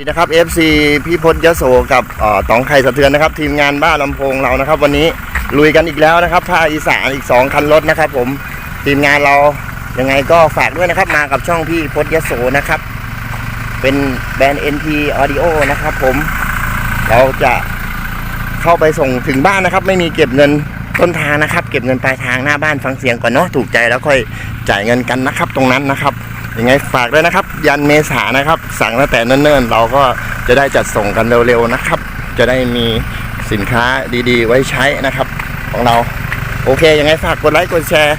ดีนะครับ FC พี่พจน์ยโสกับออตองไข่สะเทือนนะครับ ทีมงานบ้านลำโพงเรานะครับ วันนี้ลุยกันอีกแล้วนะครับภาคอีสานอีก 2 คันรถนะครับ ผมทีมงานเรายังไงก็ฝากด้วยนะครับ มากับช่องพี่พจน์ยโสนะครับ เป็นแบรนด์ NP Audio นะครับ ผมเราจะเข้าไปส่งถึงบ้านนะครับ ไม่มีเก็บเงินต้นทางนะครับ เก็บเงินปลายทางหน้าบ้านฟังเสียงก่อนเนาะถูกใจแล้วค่อยจ่ายเงินกันนะครับ ตรงนั้นนะครับ ยังไงฝากด้วยนะครับ ยันเมษานะครับ สั่งตั้งแต่เนิ่นๆ เราก็จะได้จัดส่งกันเร็วๆนะครับ จะได้มีสินค้าดีๆ ไว้ใช้นะครับ ของเรา โอเคยังไงฝากกดไลค์กดแชร์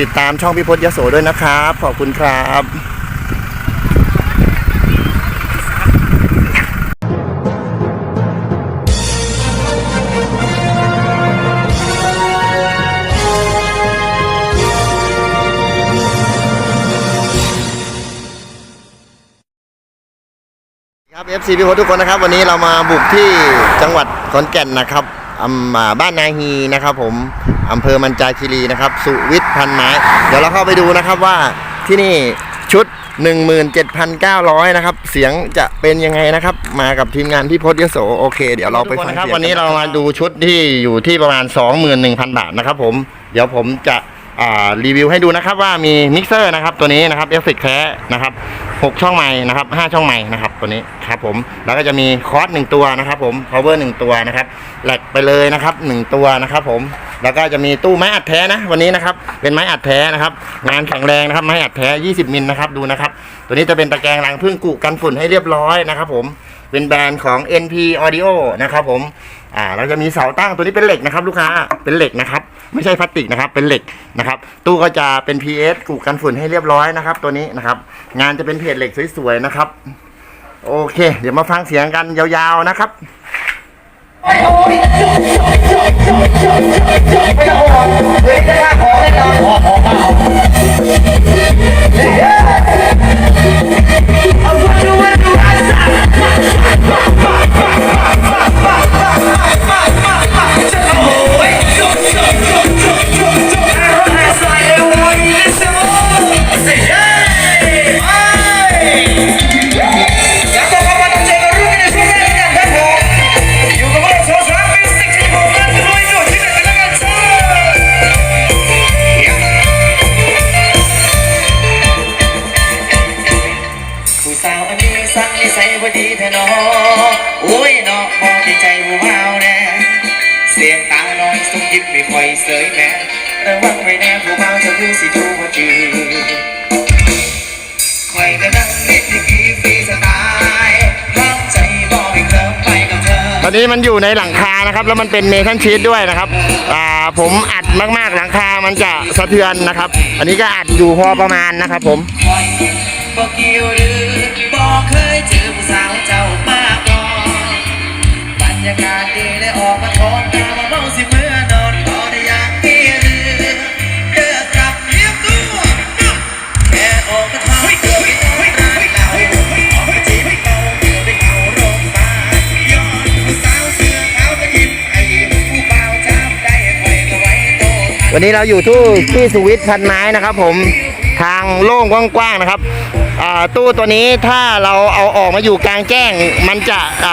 ติดตามช่องพิพจน์ยโสด้วยนะครับ ขอบคุณครับ ครับ FC พี่พจน์ทุกคนนะครับ วันนี้เรามาบุกที่จังหวัดขอนแก่นนะครับอำอ่าบ้านนาฮีนะครับ ผมอำเภอมันจาคีรีนะครับ สุวิทย์พันไม้ เดี๋ยวเราเข้าไปดูนะครับว่าที่นี่ชุด 17,900 นะครับ เสียงจะเป็นยังไงนะครับ มากับทีมงานพี่พจน์ยโสโอเค เดี๋ยวเราไปฟังนะครับวันนี้เรามาดูชุดที่อยู่ที่ประมาณ 21,000 บาทนะครับ ผมเดี๋ยวผมจะ รีวิวให้ดูนะครับว่ามีมิกเซอร์นะครับตัวนี้นะครับเอฟเฟกแท้นะครับ6ช่องไม้นะครับ5ช่องไม้นะครับตัวนี้ครับผมแล้วก็จะมีคอร์สหนึ่งตัวนะครับผม power หนึ่งตัวนะครับแหลกไปเลยนะครับหนึ่งตัวนะครับผมแล้วก็จะมีตู้ไม้อัดแท้นะวันนี้นะครับเป็นไม้อัดแท้นะครับงานแข็งแรงนะครับไม้อัดแท้ 20มิลนะครับดูนะครับตัวนี้จะเป็นตะแกรงรังพึ่งกุกันฝุ่นให้เรียบร้อยนะครับผมเป็นแบรนด์ของ NP Audio นะครับผม อ่าเราจะมีเสาตั้งตัวนี้เป็นเหล็กนะครับ ลูกค้าเป็นเหล็กนะครับ ไม่ใช่พลาสติกนะครับ เป็นเหล็กนะครับ ตู้ก็จะเป็น PS กูกันฝุ่นให้เรียบร้อยนะครับ ตัวนี้นะครับ งานจะเป็นเพจเหล็กสวยๆนะครับ โอเค เดี๋ยวมาฟังเสียงกันยาวๆนะครับผู้ สาวอันนี้สั่งนิสัยบ่ดีแท้นอโอ้ยเนาะมองที่ใจผู้เฮาแน่เสียงตาน้อยสุกยิบไม่ค่อยเสยแม่ระวังไว้แน่ผู้เมาจะรู้สิดูบ่จือคอยก็นั่งนิดที่กีฟรีสไตล์ห้ามใจบ่ให้เคลิ้มไปกับเธอ ตอนนี้มันอยู่ในหลังคานะครับ แล้วมันเป็นเมทัลชีตด้วยนะครับอ่าผมอัดมากๆหลังคามันจะสะเทือนนะครับ อันนี้ก็อัดอยู่พอประมาณนะครับผมคอยบ่ เกี่ยวหรือเคยเจอผู้สาวเจ้ามาก่อนบรรยากาศดีได้ออกมาทอนตามาเมาสิเมื่อนอนต่อได้อยางที่เรือเลิกกับเลี้ยงตัวแค่ออกมาทำเพื่อไปนอนร้านเราออกมาจีบเก่าเพื่อไปเข้าโรงพยาบาลย้อนผู้สาวเสื้อขาวก็ยิ้มไอ้ผู้เบาจับได้คอยก็ไว้โตวันนี้เราอยู่ที่ที่สวิตพันไม้นะครับผม ทางโล่งกว้างๆนะครับตู้ตัวนี้ถ้าเราเอาออกมาอยู่กลางแจ้ง มันจะอ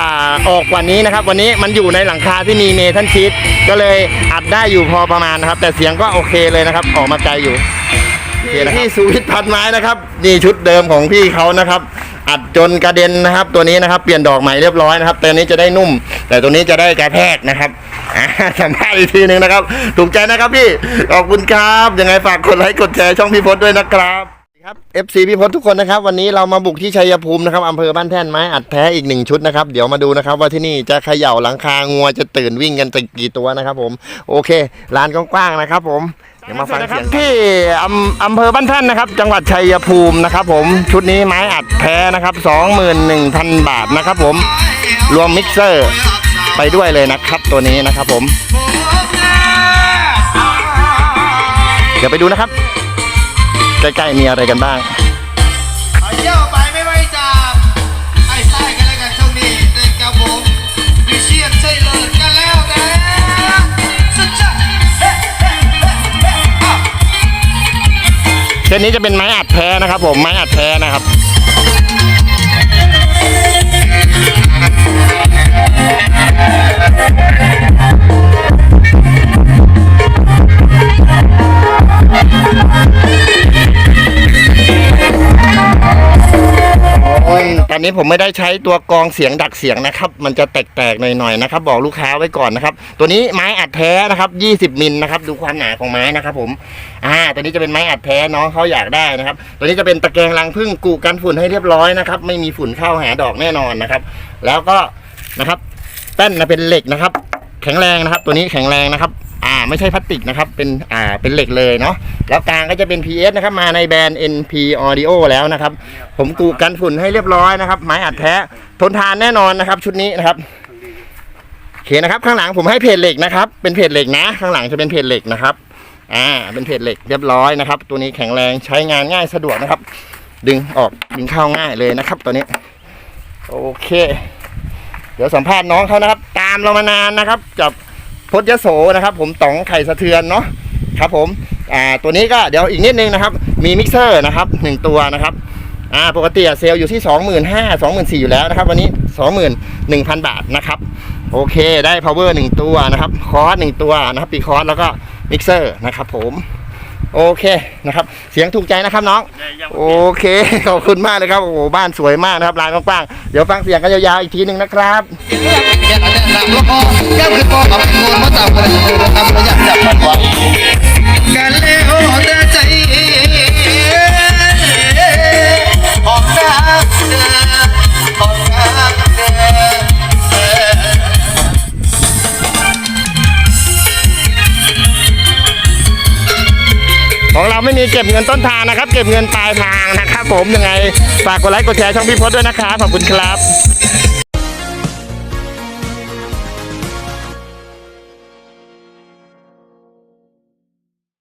ออกกว่านี้นะครับ วันนี้มันอยู่ในหลังคาที่มีเมทัลชีตก็เลยอัดได้อยู่พอประมาณนะครับ แต่เสียงก็โอเคเลยนะครับ ออกมาไกลอยู่นี่สวิตพันไม้นะครับนี่ชุดเดิมของพี่เขานะครับ อัดจนกระเด็นนะครับ ตัวนี้นะครับเปลี่ยนดอกใหม่เรียบร้อยนะครับแต่อันนี้จะได้นุ่ม แต่ตัวนี้จะได้กระแทกนะครับอ่าสัมภาษณ์อีกทีหนึ่งนะครับ ถูกใจนะครับพี่ขอบคุณครับยังไงฝากกดไลค์กดแชร์ช่องพี่พศด้วยนะครับครับ FC พี่พศทุกคนนะครับวันนี้เรามาบุกที่ชัยภูมินะครับอำเภอบ้านแท่นไม้อัดแท้อีกหนึ่งชุดนะครับเดี๋ยวมาดูนะครับว่าที่นี่จะเขย่าหลังคางัวจะตื่นวิ่งกันจะกี่ตัวนะครับผมโอเคลานกว้างๆนะครับผม ดี๋ยวมาฟังเสียงที่อำอำเภอบ้านท่านนะครับ จังหวัดชัยภูมินะครับ ผมชุดนี้ไม้อัดแท้นะครับ 21,000 บาทนะครับ ผมรวมมิกเซอร์ไปด้วยเลยนะครับตัวนี้นะครับ ผม เดี๋ยวไปดูนะครับใกล้ๆมีอะไรกันบ้าง เส้นนี้จะเป็นไม้อัดแท้นะครับผมไม้อัดแท้นะครับ ตอนนี้ผมไม่ได้ใช้ตัวกองเสียงดักเสียงนะครับ มันจะแตกๆหน่อยๆนะครับ บอกลูกค้าไว้ก่อนนะครับ ตัวนี้ไม้อัดแท้นะครับ20มิลนะครับดูความหนาของไม้นะครับ ผม อ่า ตัวนี้จะเป็นไม้อัดแท้น้องเขาอยากได้นะครับ ตัวนี้จะเป็นตะแกรงรังผึ้งกูกันฝุ่นให้เรียบร้อยนะครับ ไม่มีฝุ่นเข้าหาดอกแน่นอนนะครับ แล้วก็นะครับแป้นนะเป็นเหล็กนะครับ แข็งแรงนะครับ ตัวนี้แข็งแรงนะครับ ไม่ใช่พลาสติกนะครับ เป็นอ่าเป็นเหล็กเลยเนาะแล้วกลางก็จะเป็น PS นะครับมาในแบรนด์ NP Audio แล้วนะครับ ผมกูกันฝุ่นให้เรียบร้อยนะครับไม้อัดแท้ทนทานแน่นอนนะครับ ชุดนี้นะครับโอเคนะครับ ข้างหลังผมให้เพจเหล็กนะครับ เป็นเพจเหล็กนะ ข้างหลังจะเป็นเพจเหล็กนะครับอ่าเป็นเพจเหล็กเรียบร้อยนะครับ ตัวนี้แข็งแรงใช้งานง่ายสะดวกนะครับ ดึงออกดึงเข้าง่ายเลยนะครับ ตัวนี้ โอเค เดี๋ยวสัมภาษณ์น้องเขานะครับ ตามเรามานานนะครับ กับ พจยโสนะครับ ผมต๋องไข่สะเทือนเนาะครับผมอ่าตัวนี้ก็เดี๋ยวอีกนิดนึงนะครับ มีมิกเซอร์นะครับหนึ่งตัวนะครับอ่าปกติเซลล์อยู่ที่สองหมื่นห้าสองหมื่นสี่อยู่แล้วนะครับ วันนี้สองหมื่นหนึ่งพันบาทนะครับ โอเคได้ power หนึ่งตัวนะครับ คอร์สหนึ่งตัวนะครับปีคอร์สแล้วก็มิกเซอร์นะครับผม โอเคนะครับ เสียงถูกใจนะครับน้อง โอเคขอบคุณมากเลยครับโอ้โหบ้านสวยมากนะครับร้านกว้างๆเดี๋ยวฟังเสียงกันยาวๆอีกทีหนึ่งนะครับแมีเก็บเงินต้นทางนะครับ เก็บเงินปลายทางนะครับ ผมยังไงฝากกดไลค์กดแชร์ช่องพี่พจน์ด้วยนะครับขอบคุณครับ